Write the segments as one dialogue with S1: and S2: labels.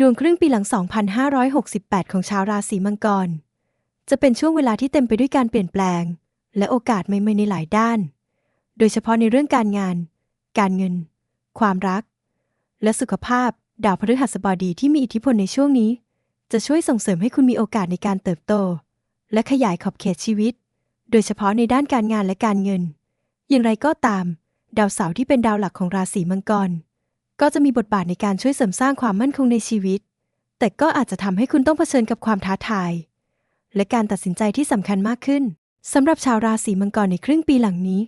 S1: ดวงครึ่งปีหลัง 2568 ของชาวราศีมังกร จะเป็นช่วงเวลาที่เต็มไปด้วยการเปลี่ยนแปลง และโอกาสใหม่ๆในหลายด้าน โดยเฉพาะในเรื่องการงาน การเงิน ความรัก และสุขภาพ ดาวพฤหัสบดีที่มีอิทธิพลในช่วงนี้ จะช่วยส่งเสริมให้คุณมีโอกาสในการเติบโต และขยายขอบเขตชีวิต โดยเฉพาะในด้านการงานและการเงิน อย่างไรก็ตาม ดาวเสาร์ที่เป็นดาวหลักของราศีมังกร ก็จะมีบทบาทในการช่วยเสริมสร้างความมั่นคงในชีวิต แต่ก็อาจจะทำให้คุณต้องเผชิญกับความท้าทาย และการตัดสินใจที่สำคัญมากขึ้นสำหรับชาวราศีมังกรในครึ่งปีหลังนี้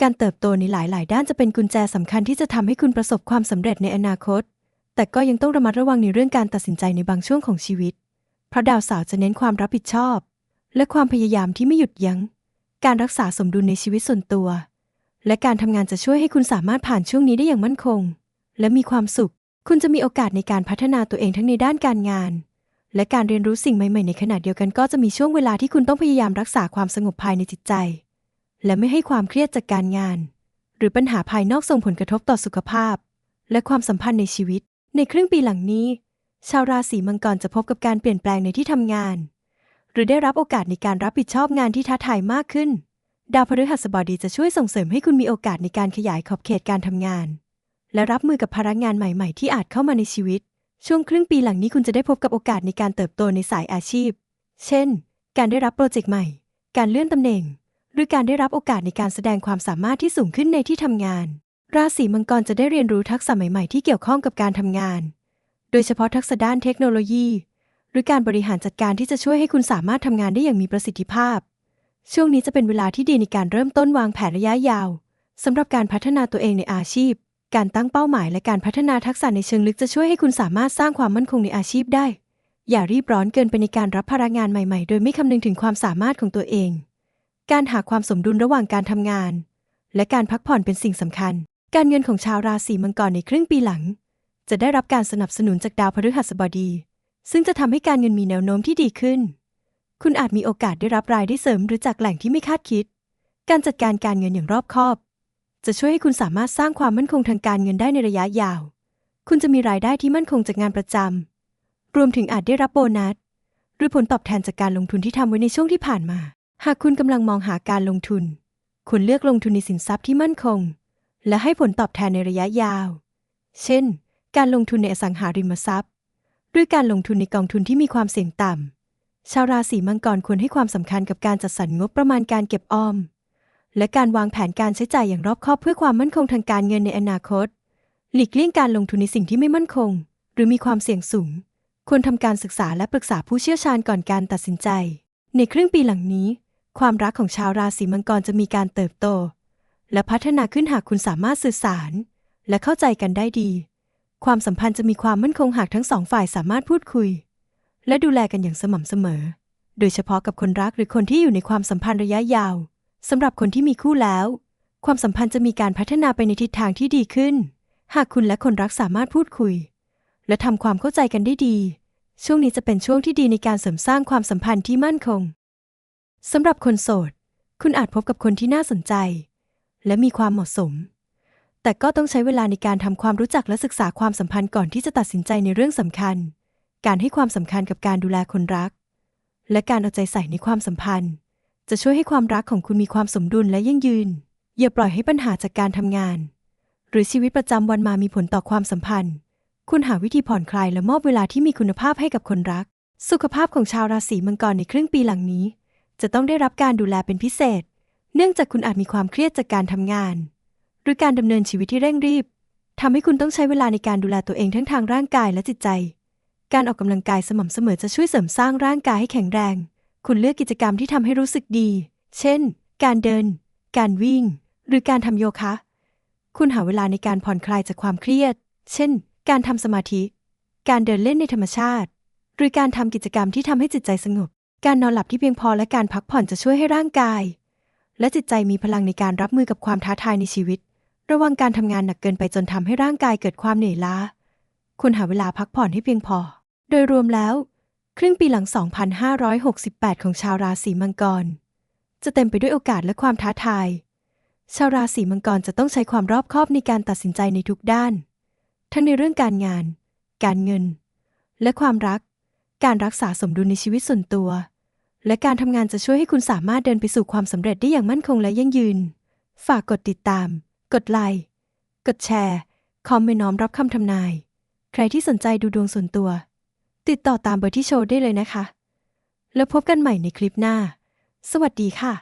S1: การเติบโตในหลาย ๆ ด้านจะเป็นกุญแจสำคัญที่จะทำให้คุณประสบความสำเร็จในอนาคต แต่ก็ยังต้องระมัดระวังในเรื่องการตัดสินใจในบางช่วงของชีวิต เพราะดาวเสาร์จะเน้นความรับผิดชอบ และความพยายามที่ไม่หยุดยัง้ง การรักษาสมดุลในชีวิตส่วนตัว และการทำงานจะช่วยให้คุณสามารถผ่านช่วงนี้ได้อย่างมั่นคง และมีความสุข คุณจะมีโอกาสในการพัฒนาตัวเองทั้งในด้านการงาน และการเรียนรู้สิ่งใหม่ๆ ในขณะเดียวกันก็จะมีช่วงเวลาที่คุณต้องพยายามรักษาความสงบภายในจิตใจ และไม่ให้ความเครียดจากการงาน หรือปัญหาภายนอกส่งผลกระทบต่อสุขภาพ และความสัมพันธ์ในชีวิต ในครึ่งปีหลังนี้ ชาวราศีมังกรจะพบกับการเปลี่ยนแปลงในที่ทำงาน หรือได้รับโอกาสในการรับผิดชอบงานที่ท้าทายมากขึ้นดาวพฤหัสบดีจะช่วยส่งเสริมให้คุณมีโอกาสในการขยายขอบเขตการทำงาน และรับมือกับภาระงานใหม่ๆ ที่อาจเข้ามาในชีวิต ช่วงครึ่งปีหลังนี้คุณจะได้พบกับโอกาสในการเติบโตในสายอาชีพ เช่น การได้รับโปรเจกต์ใหม่ การเลื่อนตำแหน่ง หรือการได้รับโอกาสในการแสดงความสามารถที่สูงขึ้นในที่ทำงาน ราศีมังกรจะได้เรียนรู้ทักษะใหม่ๆ ที่เกี่ยวข้องกับการทำงาน โดยเฉพาะทักษะด้านเทคโนโลยี หรือการบริหารจัดการที่จะช่วยให้คุณสามารถทำงานได้อย่างมีประสิทธิภาพ ช่วงนี้จะเป็นเวลาที่ดีในการเริ่มต้นวางแผนระยะยาวสำหรับการพัฒนาตัวเองในอาชีพ การตั้งเป้าหมายและการพัฒนาทักษะในเชิงลึกจะช่วยให้คุณสามารถสร้างความมั่นคงในอาชีพได้ อย่ารีบร้อนเกินไปในการรับภาระงานใหม่ๆ โดยไม่คำนึงถึงความสามารถของตัวเอง การหาความสมดุลระหว่างการทำงาน และการพักผ่อนเป็นสิ่งสำคัญ การเงินของชาวราศีมังกรในครึ่งปีหลัง จะได้รับการสนับสนุนจากดาวพฤหัสบดี ซึ่งจะทำให้การเงินมีแนวโน้มที่ดีขึ้น คุณอาจมีโอกาสได้รับรายได้เสริมหรือจากแหล่งที่ไม่คาดคิด การจัดการการเงินอย่างรอบคอบ จะช่วยให้คุณสามารถสร้างความมั่นคงทางการเงินได้ในระยะยาว คุณจะมีรายได้ที่มั่นคงจากงานประจำ รวมถึงอาจได้รับโบนัส หรือผลตอบแทนจากการลงทุนที่ทำไว้ในช่วงที่ผ่านมา หากคุณกำลังมองหาการลงทุน ควรเลือกลงทุนในสินทรัพย์ที่มั่นคง และให้ผลตอบแทนในระยะยาว เช่น การลงทุนในอสังหาริมทรัพย์ หรือการลงทุนในกองทุนที่มีความเสี่ยงต่ำ ชาวราศีมังกรควรให้ความสำคัญกับการจัดสรรงบประมาณการเก็บออม และการวางแผนการใช้จ่ายอย่างรอบคอบเพื่อความมั่นคงทางการเงินในอนาคต หลีกเลี่ยงการลงทุนในสิ่งที่ไม่มั่นคง หรือมีความเสี่ยงสูง ควรทำการศึกษาและปรึกษาผู้เชี่ยวชาญก่อนการตัดสินใจ ในครึ่งปีหลังนี้ ความรักของชาวราศีมังกรจะมีการเติบโต และพัฒนาขึ้นหากคุณสามารถสื่อสาร และเข้าใจกันได้ดี ความสัมพันธ์จะมีความมั่นคงหากทั้งสองฝ่ายสามารถพูดคุย และดูแลกันอย่างสม่ำเสมอ โดยเฉพาะกับคนรักหรือคนที่อยู่ในความสัมพันธ์ระยะยาว สำหรับคนที่มีคู่แล้ว ความสัมพันธ์จะมีการพัฒนาไปในทิศทางที่ดีขึ้น หากคุณและคนรักสามารถพูดคุย และทำความเข้าใจกันได้ดี ช่วงนี้จะเป็นช่วงที่ดีในการเสริมสร้างความสัมพันธ์ที่มั่นคงสำหรับคนโสด คุณอาจพบกับคนที่น่าสนใจ และมีความเหมาะสม แต่ก็ต้องใช้เวลาในการทำความรู้จักและศึกษาความสัมพันธ์ก่อนที่จะตัดสินใจในเรื่องสำคัญ การให้ความสำคัญกับการดูแลคนรัก และการเอาใจใส่ในความสัมพันธ์ จะช่วยให้ความรักของคุณมีความสมดุลและยั่งยืน อย่าปล่อยให้ปัญหาจากการทำงาน หรือชีวิตประจำวันมามีผลต่อความสัมพันธ์ คุณหาวิธีผ่อนคลายและมอบเวลาที่มีคุณภาพให้กับคนรัก สุขภาพของชาวราศีมังกรในครึ่งปีหลังนี้ จะต้องได้รับการดูแลเป็นพิเศษ เนื่องจากคุณอาจมีความเครียดจากการทำงาน หรือการดำเนินชีวิตที่เร่งรีบทำให้คุณต้องใช้เวลาในการดูแลตัวเองทั้งทางร่างกายและจิตใจ การออกกำลังกายสม่ำเสมอจะช่วยเสริมสร้างร่างกายให้แข็งแรง คุณเลือกกิจกรรมที่ทำให้รู้สึกดี เช่น การเดิน การวิ่ง หรือการทำโยคะ คุณหาเวลาในการผ่อนคลายจากความเครียด เช่น การทำสมาธิ การเดินเล่นในธรรมชาติ หรือการทำกิจกรรมที่ทำให้จิตใจสงบ การนอนหลับที่เพียงพอและการพักผ่อนจะช่วยให้ร่างกาย และจิตใจมีพลังในการรับมือกับความท้าทายในชีวิต ระวังการทำงานหนักเกินไปจนทำให้ร่างกายเกิดความเหนื่อยล้า คุณหาเวลาพักผ่อนให้เพียงพอ โดยรวมแล้ว รึ่งปีหลัง 2568 ของชาวราศีมังกร จะเต็มไปด้วยโอกาสและความท้าทาย ชาวราศีมังกรจะต้องใช้ความรอบคอบในการตัดสินใจในทุกด้าน ทั้งในเรื่องการงาน การเงิน และความรัก การรักษาสมดุลในชีวิตส่วนตัว และการทำงานจะช่วยให้คุณสามารถเดินไปสู่ความสำเร็จได้อย่างมั่นคงและยั่งยืน ฝากกดติดตาม กดไลค์ กดแชร์ คอมเมนต์น้อมรับคำทำนาย ใครที่สนใจดูดวงส่วนตัว ติดต่อตามเบอร์ที่โชว์ได้เลยนะคะ แล้วพบกันใหม่ในคลิปหน้า สวัสดีค่ะ